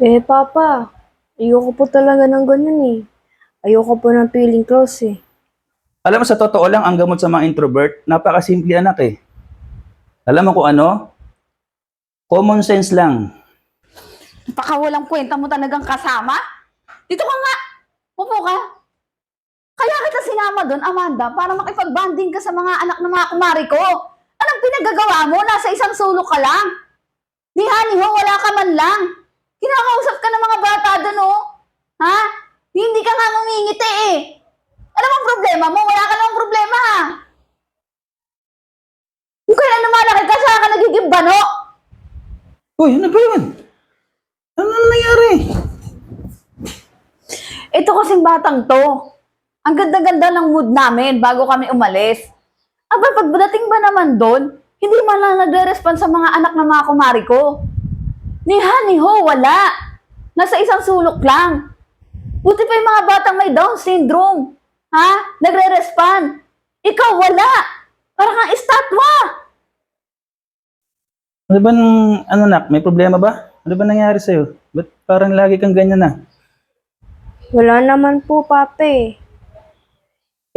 Eh, Papa, ayoko po talaga ng ganun eh. Ayoko po ng feeling close eh. Alam mo, sa totoo lang, ang gamot sa mga introvert, napakasimple anak eh. Alam mo kung ano? Common sense lang. Napakawalang kwenta mo talagang kasama? Dito ka nga! Upo ka! Kaya kita sinama doon, Amanda, para makipag-banding ka sa mga anak ng mga kumari ko. Anong pinagagawa mo? Nasa isang sulok ka lang. Ni Hani ho, wala ka man lang. Kinakausap ka ng mga bata doon, oh. Ha? Hindi ka nga ngumingiti eh. Ano bang problema mo? Wala ka namang problema, ha? Kung kaya lumalaki ka, saan ka nagiging bano? Uy, ano ba yun? Ano na nangyari? Ito kasing batang to. Ang ganda-ganda ng mood namin bago kami umalis. Aba, pagdating ba naman doon, hindi man lang nagre-respond sa mga anak ng mga kumari ko. Ni ha, ni ho, wala. Nasa isang sulok lang. Buti pa yung mga batang may Down syndrome. Ha? Nagre-respond. Ikaw, wala. Parang kang estatwa. Ano ba nung, ano nak, may problema ba? Ano ba nangyari sa'yo? Ba't parang lagi kang ganyan na? Wala naman po, Papa eh.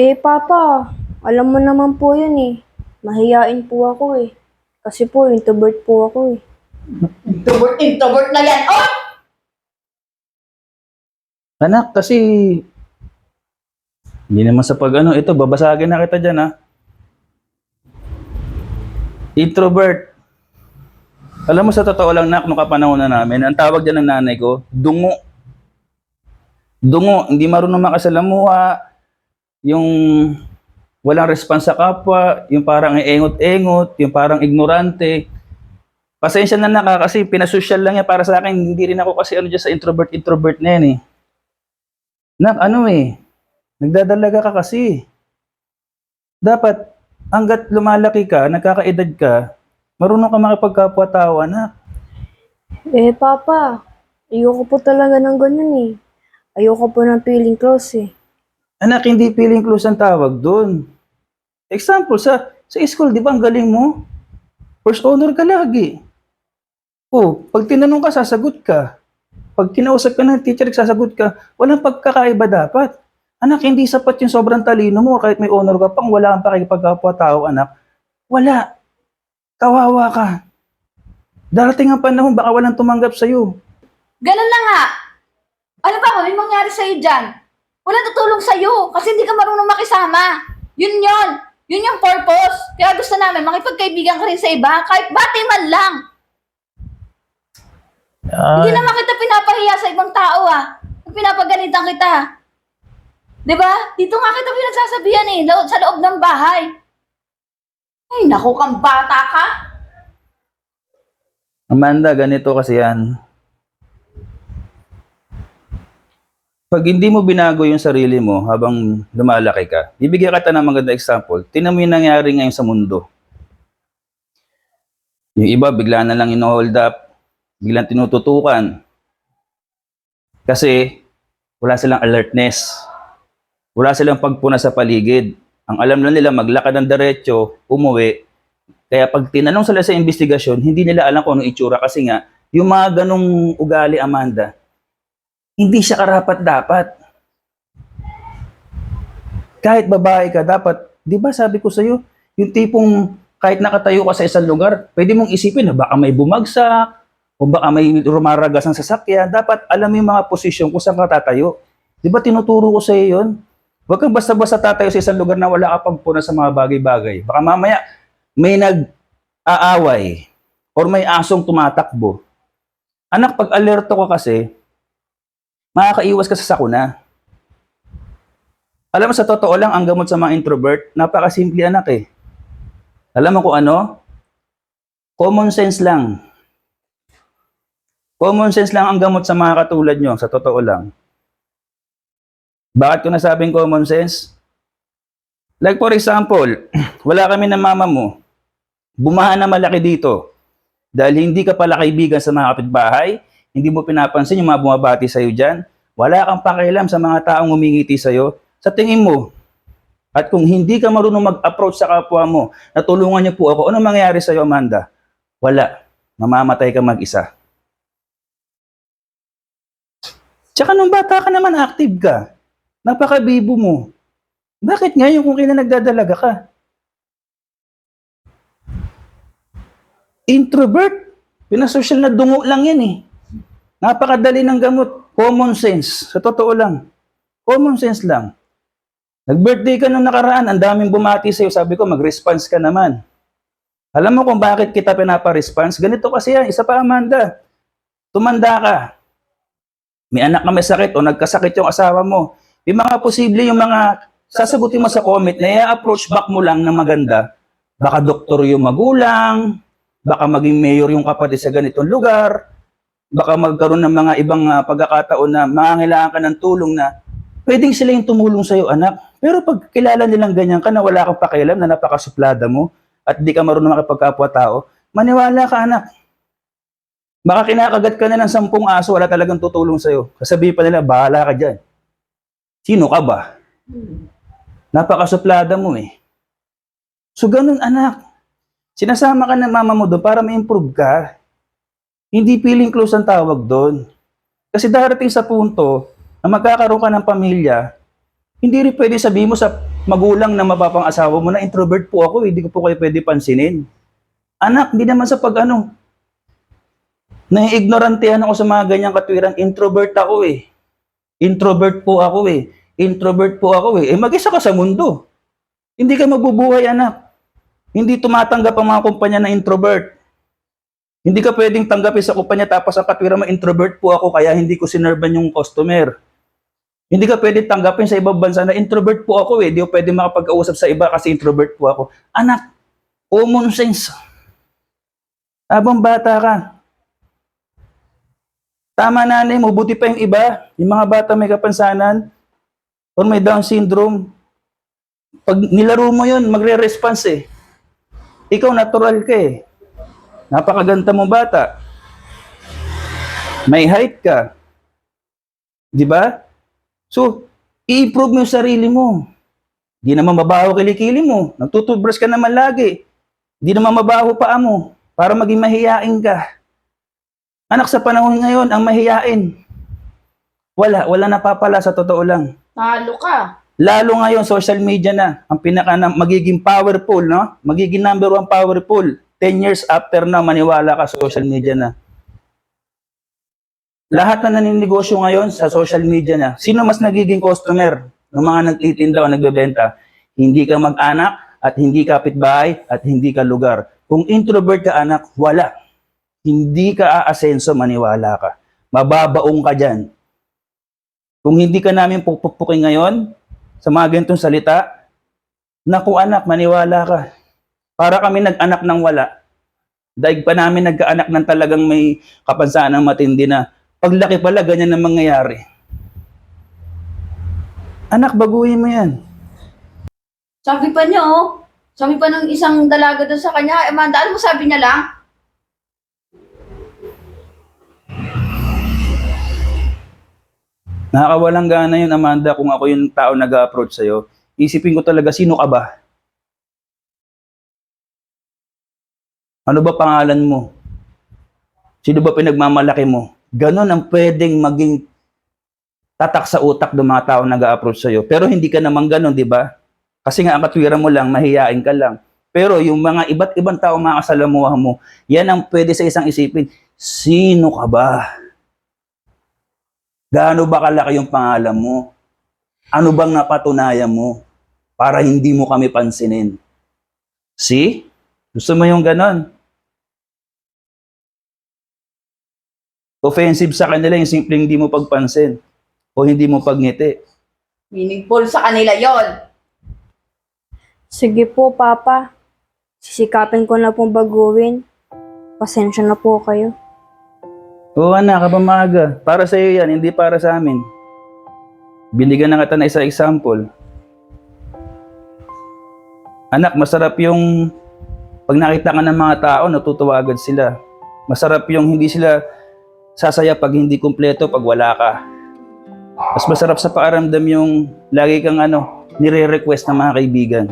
Eh, Papa, alam mo naman po yun eh. Mahiyain po ako eh. Kasi po, introvert po ako eh. Introvert, introvert na yan. Oh! Anak, kasi... Hindi naman sa pag ano, ito, babasagin na kita dyan ha. Introvert. Alam mo sa totoo lang nak, nung kapanahon na namin, ang tawag dyan ng nanay ko, dungo. Dungo, hindi marunong makasalamuha, yung walang response sa kapwa, yung parang engot-engot, yung parang ignorante. Pasensya na naka kasi pinasosyal lang yan para sa akin, hindi rin ako kasi ano dyan sa introvert-introvert na yan eh. Nak, ano eh, nagdadalaga ka kasi. Dapat, hanggat lumalaki ka, nagkakaedad ka, marunong ka makipagkapwa-tao, anak. Eh, Papa, ayoko po talaga ng ganun eh. Ayoko po ng feeling close eh. Anak, hindi feeling close ang tawag doon. Example, sa sa school, di ba ang galing mo? First honor ka lagi. Oh, pag tinanong ka, sasagot ka. Pag kinausap ka ng teacher, sasagot ka. Walang pagkakaiba dapat. Anak, hindi sapat yung sobrang talino mo kahit may honor ka pang wala kang pakikipagkapwa-tao, anak. Wala. Kawawa ka. Darating ang panahon, baka walang tumanggap sa'yo. Ganun na nga. Ano ba, may mangyari sa'yo dyan? Walang tutulong sa'yo kasi hindi ka marunong makisama. Yun yun. Yun yung purpose. Kaya gusto namin makipagkaibigan ka rin sa iba kahit bati man lang. Hindi naman kita pinapahiya sa ibang tao ah. Pinapagalitan kita. 'Di ba? Dito nga kita pinagsasabihan eh, lo- sa loob ng bahay. Ay, naku kang bata ka. Amanda, ganito kasi yan. Pag hindi mo binago yung sarili mo habang lumalaki ka, bibigyan kita ng maganda example. Tingnan mo yung nangyari ngayon sa mundo. Yung iba, bigla na lang ino-hold up, biglang tinututukan. Kasi wala silang alertness. Wala silang pagpuna sa paligid. Ang alam lang nila, maglakad ng diretso, umuwi, kaya pag tinanong sila sa investigasyon, hindi nila alam kung anong itsura kasi nga, yung mga ganong ugali, Amanda, hindi siya karapat dapat. Kahit babae ka, dapat, di ba sabi ko sa'yo, yung tipong kahit nakatayo ka sa isang lugar, pwede mong isipin na baka may bumagsak, o baka may rumaragas ng sasakyan, dapat alam mo yung mga posisyon kung saan ka tatayo. Di ba tinuturo ko sa'yo yun? Huwag kang basta-basta tatayo sa isang lugar na wala ka pagpuna sa mga bagay-bagay. Baka mamaya, may nag-aaway or may asong tumatakbo. Anak, pag alerto ka kasi, makakaiwas ka sa sakuna. Alam mo, sa totoo lang, ang gamot sa mga introvert, napakasimple anak eh. Alam mo kung ano? Common sense lang. Common sense lang ang gamot sa mga katulad nyo, sa totoo lang. Bakit ko nasabing common sense? Like for example, wala kami ng mama mo, bumaha na malaki dito. Dahil hindi ka pala kaibigan sa mga kapitbahay, hindi mo pinapansin yung mga bumabati sa'yo dyan, wala kang pakialam sa mga taong umingiti sa'yo, sa tingin mo, at kung hindi ka marunong mag-approach sa kapwa mo, natulungan niyo po ako, ano mangyayari sa'yo, Amanda? Wala. Mamamatay ka mag-isa. Tsaka nung bata ka naman, active ka. Napaka-bibo mo. Bakit ngayon kung kailan nagdadalaga ka? Introvert. Pinasosyal na dungo lang yan eh. Napakadali ng gamot. Common sense. Sa totoo lang. Common sense lang. Nag-birthday ka nung nakaraan, ang daming bumati sa'yo. Sabi ko, mag-response ka naman. Alam mo kung bakit kita pinapa-response? Ganito kasi yan. Isa pa, Amanda. Tumanda ka. May anak na may sakit o nagkasakit yung asawa mo. May mga posible yung mga sasagutin mo sa comment na i-approach back mo lang na maganda. Baka doktor yung magulang, baka maging mayor yung kapatid sa ganitong lugar, baka magkaroon ng mga ibang ah, pagkakataon na mangangailangan ka ng tulong na pwedeng sila yung tumulong sa'yo, anak. Pero pag kilala nilang ganyan ka na wala kang pakialam na napakasuplada mo at di ka marunong makipagkapwa-tao, maniwala ka, anak. Baka kinakagat ka na ng sampung aso, wala talagang tutulong sa'yo. Sasabihin pa nila, bahala ka dyan. Sino ka ba? Napakasuplada mo eh. So ganun anak. Sinasama ka ng mama mo doon para ma-improve ka. Hindi feeling close ang tawag doon. Kasi darating sa punto na magkakaroon ka ng pamilya, hindi rin pwede sabihin mo sa magulang na mapapang asawa mo na introvert po ako, hindi ko po kayo pwede pansinin. Anak, hindi naman sa pag ano, nai-ignorantehan ako sa mga ganyang katwiran, introvert ako eh. Introvert po ako eh. Introvert po ako eh. Eh mag-isa ka sa mundo. Hindi ka mabubuhay anak. Hindi tumatanggap ang mga kumpanya na introvert. Hindi ka pwedeng tanggapin sa kumpanya tapos ang katwiran mo introvert po ako kaya hindi ko sinerban yung customer. Hindi ka pwedeng tanggapin sa ibang bansa na introvert po ako eh. Hindi ko pwede makapag-usap sa iba kasi introvert po ako. Anak, common sense. Habang bata ka, Tama nanay mo, buti pa yung iba, yung mga bata may kapansanan or may Down syndrome. Pag nilaro mo yun, magre-response eh. Ikaw natural ka eh. Napakaganda mo bata. May height ka. Di ba? So, i-improve mo yung sarili mo. Di naman mabaho kilikili mo. Nagtutubrush ka naman lagi. Di naman mabaho paa mo para maging mahiyain ka. Anak sa panahon ngayon, ang mahiyain. Wala, wala napapala sa totoo lang. Talo ka. Lalo ngayon, social media na, ang pinaka na, magiging powerful, no? Magiging number one powerful. 10 years after na, maniwala ka, social media na. Lahat na naninegosyo ngayon sa social media na, sino mas nagiging customer ng mga nagtitinda o nagbebenta? Hindi ka mag-anak, at hindi kapitbahay, at hindi ka lugar. Kung introvert ka anak, wala. Hindi ka aasenso, maniwala ka. Mababaong ka dyan. Kung hindi ka namin pupukpukin ngayon, sa mga ganitong salita, naku anak, maniwala ka. Para kami nag-anak ng wala. Daig pa namin nagkaanak ng talagang may kapansanan ng matindi na paglaki pala, ganyan ang mangyayari. Anak, baguhin mo yan. Sabi pa niya, oh. Sabi pa ng isang dalaga doon sa kanya, Amanda, ano mo sabi niya lang? Nakakawalang gana yun, Amanda, kung ako yung tao nag-approach sa'yo. Isipin ko talaga, sino ka ba? Ano ba pangalan mo? Sino ba pinagmamalaki mo? Ganon ang pwedeng maging tatak sa utak ng mga tao nag-approach sa'yo. Pero hindi ka naman ganon, di ba? Kasi nga ang katwiran mo lang, mahihain ka lang. Pero yung mga iba't ibang tao mga kasalamuha mo, yan ang pwede sa isang isipin. Sino ka ba? Gaano ba kalaki yung pangalan mo? Ano bang napatunayan mo para hindi mo kami pansinin? See? Gusto mo yung ganon? Offensive sa kanila yung simpleng hindi mo pagpansin o hindi mo pagngiti. Meaningful sa kanila yon. Sige po, Papa. Sisikapin ko na pong baguhin. Pasensya na po kayo. Oo anak, kabamaga. Para sa iyo yan, hindi para sa amin. Binigyan na kita na isang example. Anak, masarap yung pag nakita ka ng mga tao, natutuwa agad sila. Masarap yung hindi sila sasaya pag hindi kumpleto, pag wala ka. Mas masarap sa paaramdam yung lagi kang ano, nire-request ng mga kaibigan.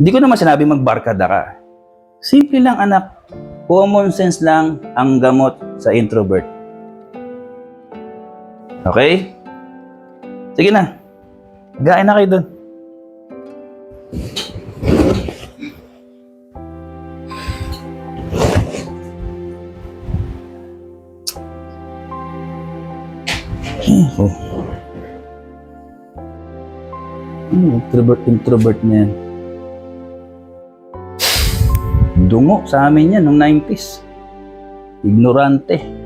Hindi ko naman sinabi magbarkada ka. Simple lang anak, common sense lang ang gamot sa introvert. Okay? Sige na. Gain na kayo doon. Oh. Hmm, introvert, introvert na yan. Dungo sa amin yan, nung 90s. Ignorante.